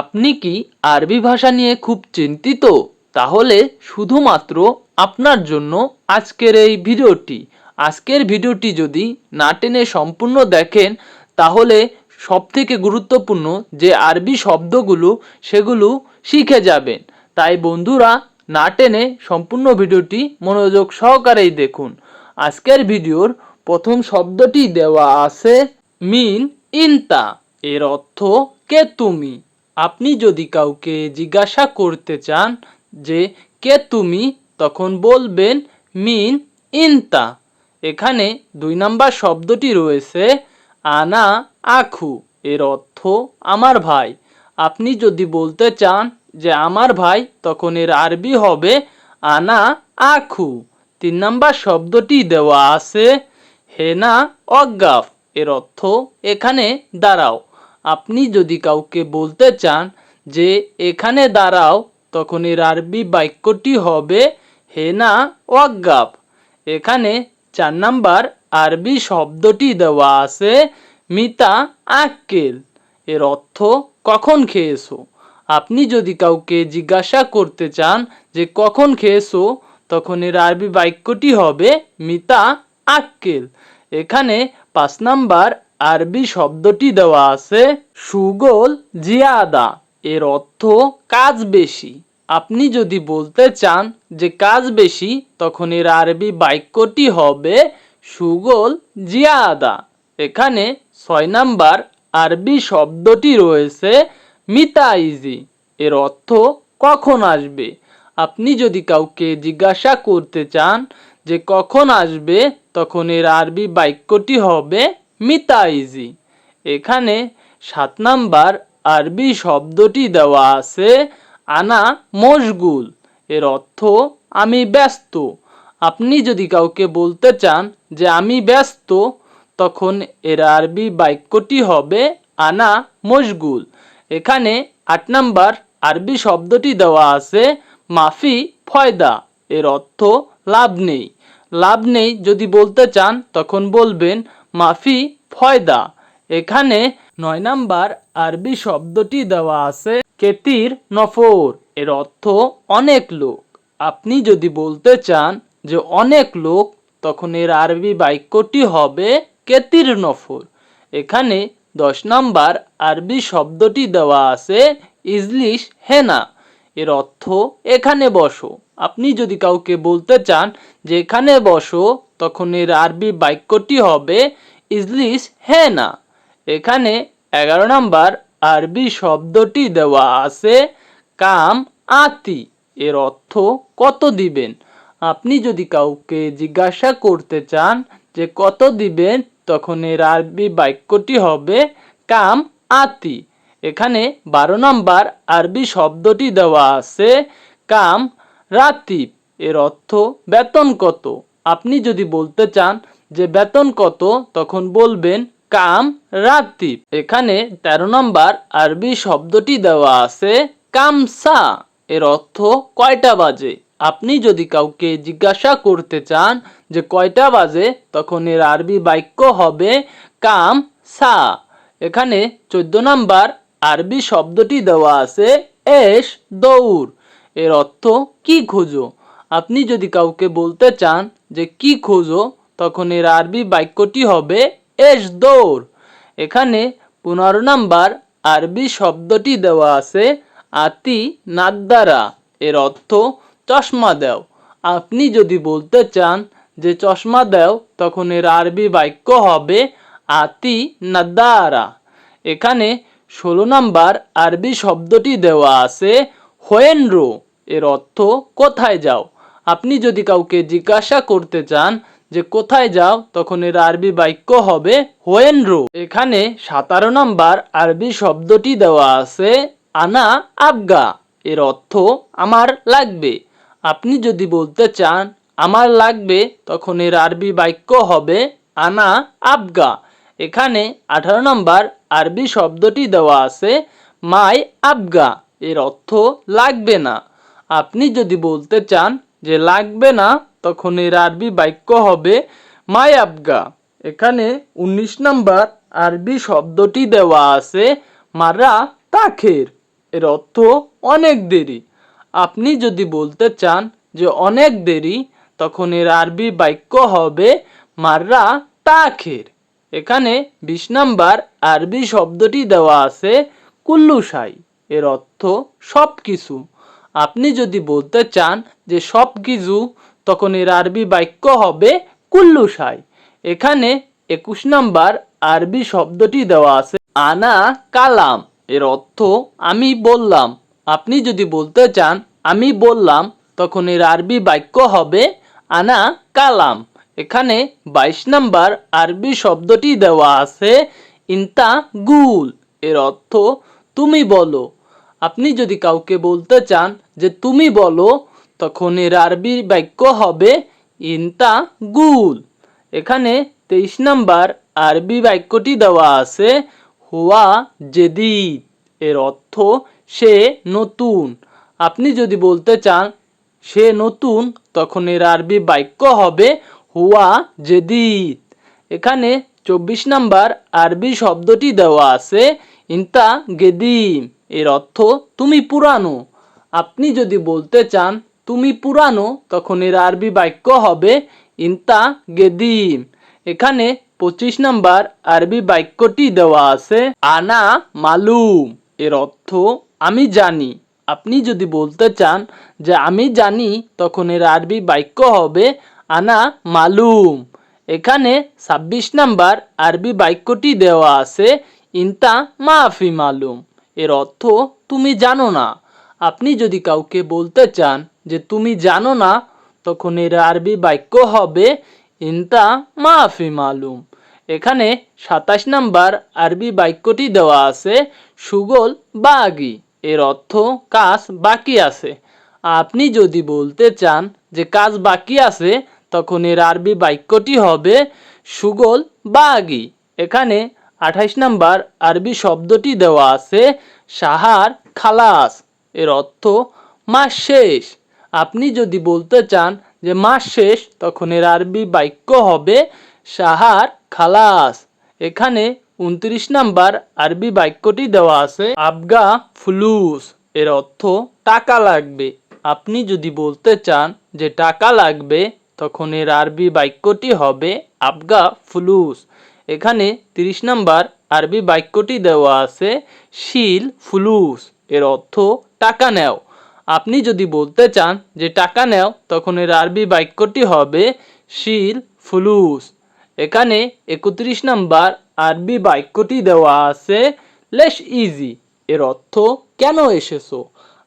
আপনি কি আরবি ভাষা নিয়ে খুব চিন্তিত? তাহলে শুধুমাত্র আপনার জন্য আজকের এই ভিডিওটি। আজকের ভিডিওটি যদি না টেনে সম্পূর্ণ দেখেন, তাহলে সবথেকে গুরুত্বপূর্ণ যে আরবি শব্দগুলো, সেগুলো শিখে যাবেন। তাই বন্ধুরা, না টেনে সম্পূর্ণ ভিডিওটি মনোযোগ সহকারেই দেখুন। আজকের ভিডিওর প্রথম শব্দটি দেওয়া আছে, মিন ইনতা। এর অর্থ, কে তুমি? আপনি যদি কাউকে জিজ্ঞাসা করতে চান যে, কে তুমি? তখন বলবেন, মিন ইনতা। এখানে দুই নাম্বার শব্দটি রয়েছে, আনা আখু। এর অর্থ, আমার ভাই। আপনি যদি বলতে চান যে, আমার ভাই, তখন এর আরবি হবে, আনা আখু। তিন নাম্বার শব্দটি দেওয়া আছে, হেনা অজ্ঞাফ। এর অর্থ, এখানে দাঁড়াও। আপনি যদি কাউকে বলতে চান যে, এখানে দাঁড়াও তখন এর আরবি বাক্যটি হবে হেনা ওয়াগ্গাফ এখানে চার নাম্বার আরবি শব্দটি দেওয়া আছে, মিতা আক্কেল। এর অর্থ, কখন খেয়েছো? আপনি যদি কাউকে জিজ্ঞাসা করতে চান যে, কখন খেয়েছো? তখন এর আরবি বাক্যটি হবে, মিতা আক্কেল। এখানে পাঁচ নাম্বার আরবি শব্দটি দেওয়া আছে সুগোল জিয়াদা। এর অর্থ কাজ বেশি। আপনি যদি বলতে চান যে কাজ বেশি, তখন এর আরবি বাক্যটি হবে সুগোল জিয়াদা। এখানে ছয় নাম্বার আরবি শব্দটি রয়েছে মিতাইজি। এর অর্থ কখন আসবে? আপনি যদি কাউকে জিজ্ঞাসা করতে চান যে কখন আসবে, তখন এর আরবি বাক্যটি হবে মিতাইজি। এখানে সাত নাম্বার আরবি শব্দটি দেওয়া আছে, আনা মশগুল। এর অর্থ, আমি ব্যস্ত। আপনি যদি কাউকে বলতে চান যে আমি ব্যস্ত, তখন এর আরবি বাক্যটি হবে, আনা মশগুল। এখানে আট নাম্বার আরবি শব্দটি দেওয়া আছে, মাফি ফয়দা। এর অর্থ, লাভ নেই। লাভ নেই যদি বলতে চান, তখন বলবেন, মাফি ফয়দা। এখানে নয় নাম্বার আরবি শব্দটি দেওয়া আছে, কেতির নফর। এর অর্থ অনেক লোক। আপনি যদি বলতে চান যে অনেক লোক, তখন এর আরবি বাক্যটি হবে কেতির নফর। এখানে দশ নাম্বার আরবি শব্দটি দেওয়া আছে, ইজলিশ হেনা। এর অর্থ এখানে বসো। আপনি যদি কাউকে বলতে চান যে এখানে বসো, তখন এর আরবি বাক্যটি হবে ইজলিশ হেনা এখানে এগারো নাম্বার আরবি শব্দটি দেওয়া আছে, কাম আতি। এর অর্থ কত দিবেন? আপনি যদি কাউকে জিজ্ঞাসা করতে চান যে কত দিবেন, তখন এর আরবি বাক্যটি হবে কাম আতি। এখানে বারো নম্বর আরবি শব্দটি দেওয়া আছে, কাম রাতিব। এর অর্থ বেতন কত? আপনি যদি বলতে চান যে বেতন কত, তখন বলবেন কাম রাতিব এখানে তেরো নম্বর আরবি শব্দটি দেওয়া আছে কামসা। এর অর্থ কয়টা বাজে? আপনি যদি কাউকে জিজ্ঞাসা করতে চান যে কয়টা বাজে, তখন এর আরবি বাক্য হবে কাম সা এখানে চোদ্দ নম্বর আরবি শব্দটি দেওয়া আছে এস, দৌড়। এর অর্থ কি খোঁজো? আপনি যদি কাউকে বলতে চান যে কি খোঁজো তখন এর আরবি বাক্যটি হবে এস দৌড় এখানে পনেরো নাম্বার আরবি শব্দটি দেওয়া আছে আতি নাদ্দারা। এর অর্থ চশমা দাও। আপনি যদি বলতে চান যে চশমা দাও, তখন এর আরবি বাক্য হবে আতি নাদ্দারা। এখানে ষোলো নাম্বার আরবি শব্দটি দেওয়া আছে হোয়েনরো। এর অর্থ কোথায় যাও। আপনি যদি কাউকে জিজ্ঞাসা করতে চান যে কোথায় যাও, তখন এর আরবি বাক্য হবে হোয়েনরো। এখানে সাতারো নাম্বার আরবি শব্দটি দেওয়া আছে, আনা আবগা। এর অর্থ আমার লাগবে। আপনি যদি বলতে চান, আমার লাগবে, তখন এর আরবি বাক্য হবে আনা আবগা। এখানে আঠারো নম্বর আরবি শব্দটি দেওয়া আছে, মাই আবগা। এর অর্থ লাগবে না। আপনি যদি বলতে চান যে লাগবে না তখন এর আরবি বাক্য হবে মাই আবগা এখানে উনিশ নাম্বার আরবি শব্দটি দেওয়া আছে মারা তাখের এর অর্থ অনেক দেরি। আপনি যদি বলতে চান যে অনেক দেরি, তখন এর আরবি বাক্য হবে মাররা তাখের এখানে বিশ নাম্বার আরবি শব্দটি দেওয়া আছে কুল্লুসাই এর অর্থ সব কিছু আপনি যদি বলতে চান যে সব কিছু তখন এর আরবি বাক্য হবে কুল্লুসাই এখানে একুশ নাম্বার আরবি শব্দটি দেওয়া আছে, আনা কালাম। এর অর্থ, আমি বললাম। আপনি যদি বলতে চান, আমি বললাম, তখন এর আরবি বাক্য হবে, আনা কালাম। এখানে বাইশ নাম্বার আরবি শব্দটি দেওয়া আছে, ইন্তা গুল। এর অর্থ, তুমি বলো। আপনি যদি কাউকে বলতে চান যে, তুমি বলো তখন এর আরবি বাক্য হবে ইন্তা গুল এখানে তেইশ নাম্বার আরবি বাক্যটি দেওয়া আছে, হুয়া জেদিদ। এর অর্থ, সে নতুন। আপনি যদি বলতে চান, সে নতুন তখন এর আরবি বাক্য হবে হুয়া জেদিদ। এখানে চব্বিশ নাম্বার আরবি শব্দটি দেওয়া আছে ইন্তা গেদিম এর অর্থ, তুমি পুরানো। আপনি যদি বলতে চান তুমি পুরানো, তখন এর আরবি বাক্য হবে ইন্তা গেদিম। এখানে পঁচিশ নাম্বার আরবি বাক্যটি দেওয়া আছে, আনা মালুম। এর অর্থ, আমি জানি। আপনি যদি বলতে চান যে আমি জানি, তখন এর আরবি বাক্য হবে আনা মালুম। এখানে ছাব্বিশ নাম্বার আরবি বাক্যটি দেওয়া আছে, ইন্তা মাফি মালুম। এর অর্থ, তুমি জানো না। আপনি যদি কাউকে বলতে চান যে তুমি জানো না, তখন এর আরবি বাক্য হবে ইন্তা মাফি মালুম। এখানে সাতাশ নাম্বার আরবি বাক্যটি দেওয়া আছে, সুগল বাগি। এর অর্থ কাজ বাকি আছে। আপনি যদি বলতে চান যে কাজ বাকি আছে, তখন এর আরবি বাক্যটি হবে সুগল বাগি। এখানে আঠাশ নাম্বার আরবি শব্দটি দেওয়া আছে, সাহার খালাস। এর অর্থ মাস শেষ। আপনি যদি বলতে চান যে মাস শেষ, তখন এর আরবি বাক্য হবে সাহার খালাস। এখানে উনত্রিশ নাম্বার আরবি বাক্যটি দেওয়া আছে, আবগা ফুলুস। এর অর্থ টাকা লাগবে। আপনি যদি বলতে চান যে টাকা লাগবে, তখন এর আরবি বাক্যটি হবে আবগা ফুলুস। এখানে তিরিশ নাম্বার আরবি বাক্যটি দেওয়া আছে, শিল ফুলুস। এর অর্থ টাকা নেও। আপনি যদি বলতে চান যে টাকা নেও, তখন এর আরবি বাক্যটি হবে শিল, ফুলুস। এখানে একত্রিশ নাম্বার আরবি বাক্যটি দেওয়া আছে লেস ইজি। এর অর্থ, কেন এসেছ?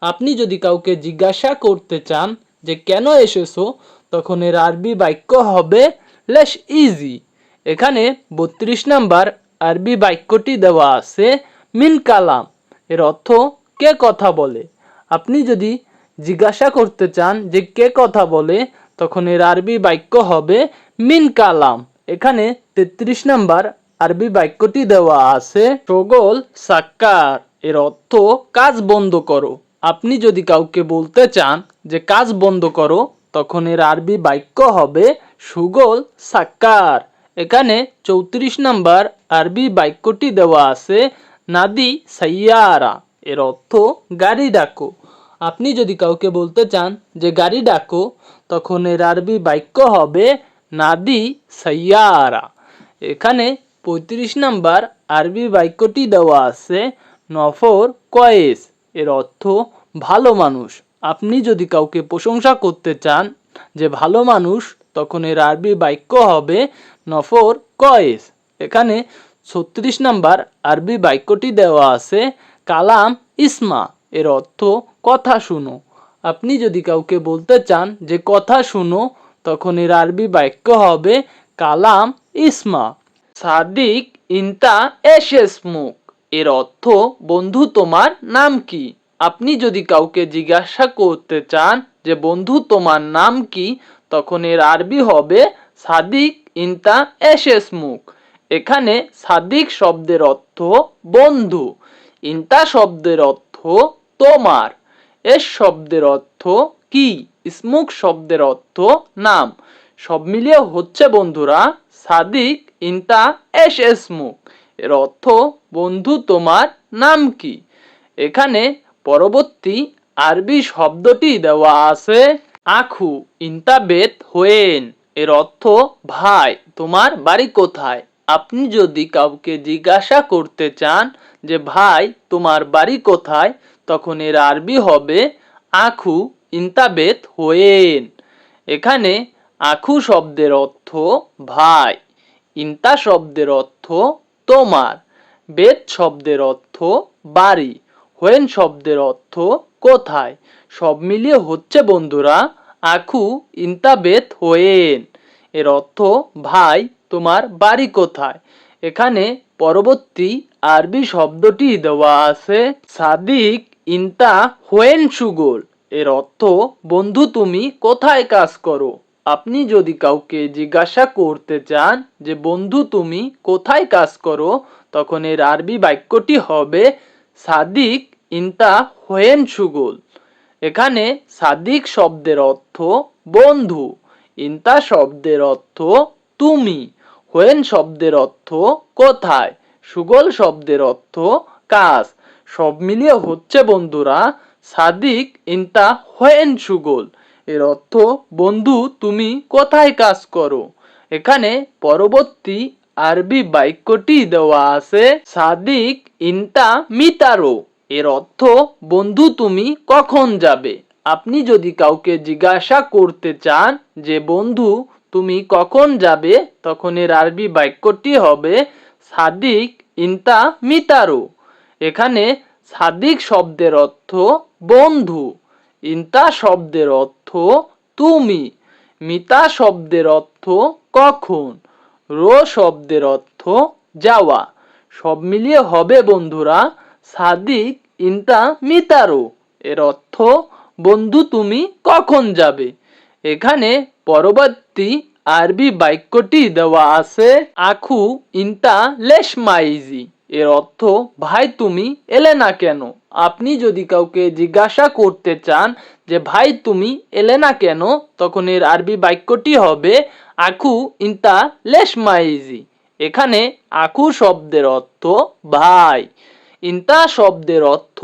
আপনি যদি কাউকে জিজ্ঞাসা করতে চান যে, কেন এসেছ? তখন এর আরবি বাক্য হবে লেস ইজি। এখানে বত্রিশ নাম্বার আরবি বাক্যটি দেওয়া আছে, মিন কালাম। এর অর্থ কে কথা বলে? আপনি যদি জিজ্ঞাসা করতে চান যে কে কথা বলে, তখন এর আরবি বাক্য হবে মিন কালাম। এখানে তেত্রিশ নাম্বার আরবি বাক্যটি দেওয়া আছে, সগোল সাক্কার এর অর্থ, কাজ বন্ধ করো। আপনি যদি কাউকে বলতে চান যে কাজ বন্ধ করো, তখন এর আরবি বাক্য হবে, সুগোল সাক্কার এখানে চৌত্রিশ নাম্বার আরবি বাক্যটি দেওয়া আছে, নাদি সাইয়ারা এর অর্থ গাড়ি ডাকো। আপনি যদি কাউকে বলতে চান যে গাড়ি ডাকো, তখন এর আরবি বাক্য হবে নাদি সাইয়ারা। এখানে পঁয়ত্রিশ নাম্বার আরবি বাক্যটি দেওয়া আছে, নফর কয়েস। এর অর্থ ভালো মানুষ। আপনি যদি কাউকে প্রশংসা করতে চান যে ভালো মানুষ, তখন এর আরবি বাক্য হবে নফর কয়েস। এখানে ছত্রিশ নাম্বার আরবি বাক্যটি দেওয়া আছে কালাম ইসমা, এর অর্থ কথা শুনো। আপনি যদি কাউকে বলতে চান যে কথা শুনো, তখন এর আরবি বাক্য হবে কালাম ইসমা। সাদিক ইন্তা এশেসমুক এর অর্থ বন্ধু তোমার নাম কি? আপনি যদি কাউকে জিজ্ঞাসা করতে চান যে বন্ধু তোমার নাম কি, তখন এর আরবি হবে সাদিক ইন্তা এশেসমুক এখানে সাদিক শব্দের অর্থ বন্ধু। ইন্তা শব্দের অর্থ তোমার। এস শব্দের অর্থ কি? স্মুক শব্দের অর্থ নাম। সব মিলিয়ে হচ্ছে বন্ধুরা সাদিক, ইন্তা, এস এসমুক এর অর্থ বন্ধু তোমার নাম কি? এখানে পরবর্তী আরবি শব্দটি দেওয়া আছে, আখু ইন্তাবেত হোয়েন। এর অর্থ ভাই, তোমার বাড়ি কোথায়? আপনি যদি কাউকে জিজ্ঞাসা করতে চান যে, ভাই, তোমার বাড়ি কোথায়? তখন এর আরবি হবে, আখু ইন্তাবেত হোয়েন। এখানে আখু শব্দের অর্থ, ভাই। ইন্তা শব্দের অর্থ, তোমার। বেদ শব্দের অর্থ, বাড়ি। হোয়েন শব্দের অর্থ, কোথায়? সব মিলিয়ে হচ্ছে, বন্ধুরা, আখু ইন্তাবেত হোয়েন। এর অর্থ, ভাই তোমার বাড়ি কোথায়? এখানে পরবর্তী আরবি শব্দটি দেওয়া আছে, সাদিক ইন্তা হোয়েন সুগোল এর অর্থ, বন্ধু, তুমি কোথায় কাজ করো? আপনি যদি কাউকে জিজ্ঞাসা করতে চান যে, বন্ধু, তুমি কোথায় কাজ করো? তখন এর আরবি বাক্যটি হবে, সাদিক ইন্তা হোয়েন সুগোল এখানে সাদিক শব্দের অর্থ, বন্ধু। ইন্তা শব্দের অর্থ, তুমি। হোয়েন শব্দের অর্থ কোথায়? সুগল শব্দের অর্থ কাজ। সব মিলিয়ে হচ্ছে বন্ধুরা, সাদিক ইনতা হোয়েন সুগল। এর অর্থ, বন্ধু, তুমি কোথায় কাজ করো? এখানে পরবর্তী আরবি বাক্যটি দেওয়া আছে, সাদিক ইনতা মিতারো। এর অর্থ, বন্ধু, তুমি কখন যাবে? আপনি যদি কাউকে জিজ্ঞাসা করতে চান যে, বন্ধু তুমি কখন যাবে তখন এর আরবি বাক্যটি হবে সাদিক ইন্তা মিতারো। এখানে সাদিক শব্দের অর্থ বন্ধু, ইন্তা শব্দের অর্থ তুমি, মিতা শব্দের অর্থ কখন, রো শব্দের অর্থ যাওয়া। সব মিলিয়ে হবে বন্ধুরা সাদিক ইন্তা মিতারো। এর অর্থ বন্ধু তুমি কখন যাবে। এখানে পরবর্তী আরবি বাক্যটি দেওয়া আছে আখু ইন্তা লেশমাইজি এর অর্থ, ভাই তুমি এলে না কেন? আপনি যদি কাউকে জিজ্ঞাসা করতে চান যে, ভাই তুমি এলে না কেন? তখন এর আরবি বাক্যটি হবে আখু ইন্তা লেশমাইজি এখানে আখু শব্দের অর্থ, ভাই। ইন্তা শব্দের অর্থ,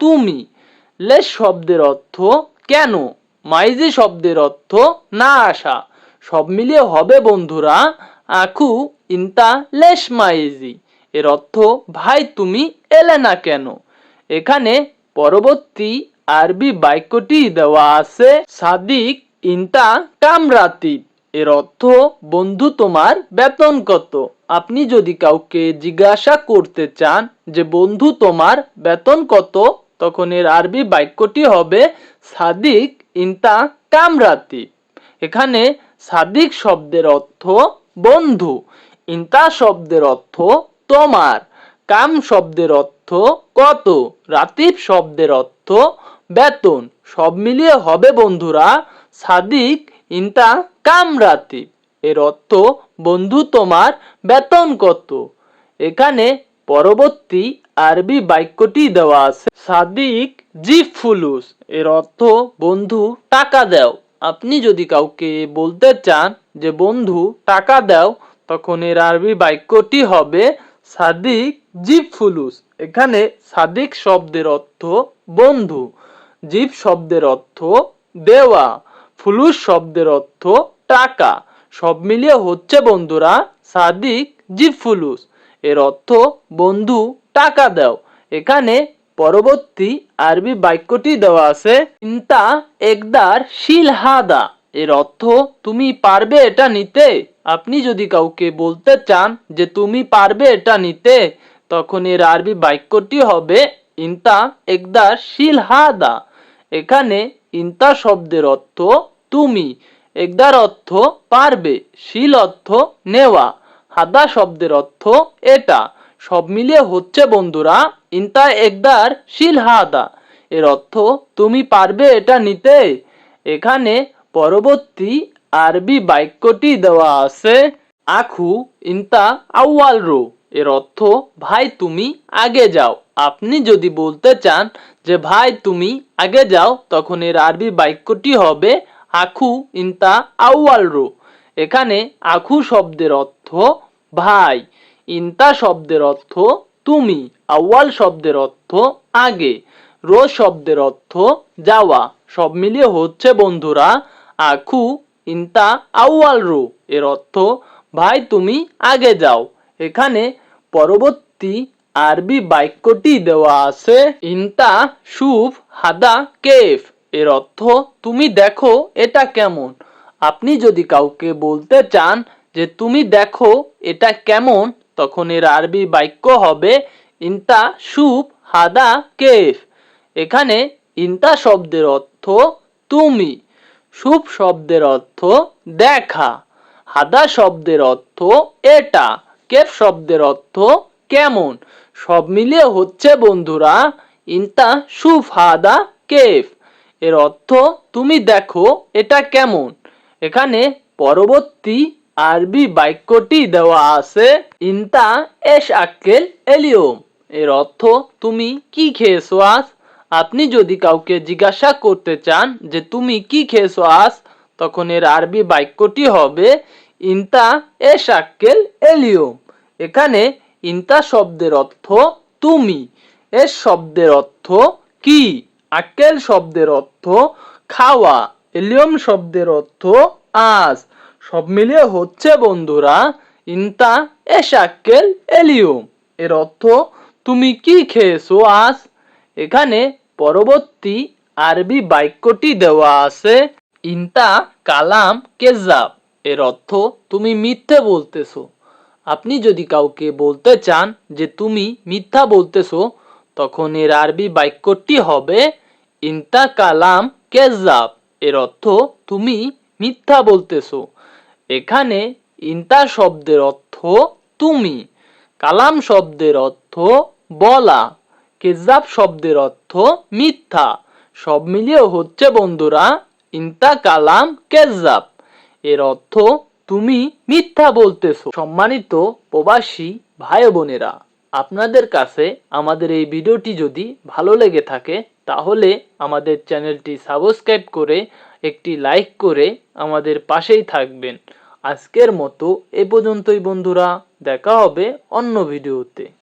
তুমি। লেশ শব্দের অর্থ, কেন? মাইজি শব্দের অর্থ না আসা, সব মিলিয়ে হবে বন্ধুরা, আখু ইন্তা লেশ মাইজি। এর অর্থ, ভাই, তুমি এলে না কেন? এখানে পরবর্তী আরবি বাক্যটি দেওয়া আছে, সাদিক ইন্তা কামরাতি। এর অর্থ, বন্ধু, তোমার বেতন কত? আপনি যদি কাউকে জিজ্ঞাসা করতে চান যে, বন্ধু, তোমার বেতন কত? তখন এর আরবি বাক্যটি হবে, সাদিক ইন্তা কামরাতি এখানে সাদিক শব্দের অর্থ বন্ধু, ইন্তা শব্দের অর্থ তোমার, কাম শব্দের অর্থ কত, রাতিব শব্দের অর্থ বেতন। সব মিলিয়ে হবে বন্ধুরা সাদিক ইন্তা কাম রাতিব এর অর্থ বন্ধু তোমার, বেতন কত। এখানে পরবর্তী আরবি বাক্যটি দেওয়া আছে, সাদিক জি ফুলুস। এর অর্থ, বন্ধু, টাকা দাও। আপনি যদি কাউকে বলতে চান যে, বন্ধু, টাকা দাও, তখন এর আরবি বাক্যটি হবে, সাদিক জিপ ফুলুস। এখানে সাদিক শব্দের অর্থ, বন্ধু। জিপ শব্দের অর্থ, দেওয়া। ফুলুস শব্দের অর্থ, টাকা। সব মিলিয়ে হচ্ছে, বন্ধুরা, সাদিক জিপ ফুলুস। এর অর্থ, বন্ধু, টাকা দাও। এখানে পরবর্তী আরবি বাক্যটি দেওয়া আছে চিন্তা একদার শিলহাদা এর অর্থ, তুমি পারবে এটা নিতে? আপনি যদি কাউকে বলতে চান যে, তুমি পারবে এটা নিতে? তখন এর আরবি বাক্যটি হবে, ইন্তা একদার শিলহাদা এখানে ইন্তা শব্দের অর্থ, তুমি। একদার অর্থ, পারবে। শিল অর্থ, নেওয়া। হাদা শব্দের অর্থ এটা। সব মিলিয়ে হচ্ছে, বন্ধুরা, ইন্তা একদার শিল হাদা এর অর্থ, তুমি পারবে এটা নিতে। এখানে পরবর্তী আরবি বাক্যটি দেওয়া আছে আখু ইন্তা আউয়াল রো। এর অর্থ, ভাই, তুমি আগে যাও। আপনি যদি বলতে চান যে, ভাই, তুমি আগে যাও, তখন এর আরবি বাক্যটি হবে আখু ইন্তা আউয়াল রো। এখানে আখু শব্দের অর্থ ভাই, ইন্তা শব্দের অর্থ তুমি, আউয়াল শব্দের অর্থ আগে রো শব্দের অর্থ যাওয়া, সব মিলিয়ে হচ্ছে বন্ধুরা, আখু, ইন্তা, আউয়াল রু, এর অর্থ ভাই তুমি আগে যাও। এখানে পরবর্তী আরবি বাক্যটি দেওয়া আছে, ইন্তা, শুভ, হাদা, কেফ, এর অর্থ তুমি দেখো এটা কেমন। আপনি যদি কাউকে বলতে চান যে তুমি দেখো এটা কেমন, তখন এর আরবি বাক্য হবে ইন্তা শুভ হাদা কেফ। এখানে ইন্তা শব্দের অর্থ তুমি শুভ শব্দের অর্থ দেখা, হাদা শব্দের অর্থ এটা, কেফ শব্দের অর্থ কেমন। সব মিলিয়ে হচ্ছে বন্ধুরা ইন্তা সুফ হাদা কেফ। এর অর্থ তুমি দেখো এটা কেমন। এখানে পরবর্তী আরবি বাক্যটি দেওয়া আছে, ইন্তা এশ আক্কেল এলিওম এর অর্থ, তুমি কি খেয়েছো আজ? আপনি যদি কাউকে জিজ্ঞাসা করতে চান যে, তুমি কি খেয়েছো আজ? তখন এর আরবি বাক্যটি হবে, ইন্তা এশ আক্কেল এলিওম এখানে ইন্তা শব্দের অর্থ, তুমি। এস শব্দের অর্থ, কি? আক্কেল শব্দের অর্থ, খাওয়া। এলিয়ম শব্দের অর্থ, আজ। সব মিলিয়ে হচ্ছে বন্ধুরা ইন্তা এস আক্কেল এলিয়ম এর অর্থ, তুমি কি খেয়েছো আজ? এখানে পরবর্তী আরবি বাক্যটি দেওয়া আছে, ইন্তা কালাম কেজাব এর অর্থ, তুমি মিথ্যে বলতেছো। আপনি যদি কাউকে বলতে চান যে তুমি মিথ্যা বলতেছো, তখন এর আরবি বাক্যটি হবে, ইন্তা কালাম কেজাব এর অর্থ, তুমি মিথ্যা বলতেছো। এখানে ইন্তা শব্দের অর্থ তুমি, কালাম শব্দের অর্থ বলা কেজাব শব্দের অর্থ মিথ্যা। সব মিলিয়ে হচ্ছে বন্ধুরা, ইন্তা কালাম কেজাব এর অর্থ তুমি মিথ্যা বলতেছো। সম্মানিত প্রবাসী ভাই বোনেরা আপনাদের কাছে আমাদের এই ভিডিওটি যদি ভালো লেগে থাকে, তাহলে আমাদের চ্যানেলটি সাবস্ক্রাইব করে একটি লাইক করে আমাদের পাশেই থাকবেন। আজকের মতো এ পর্যন্তই বন্ধুরা, দেখা হবে অন্য ভিডিওতে।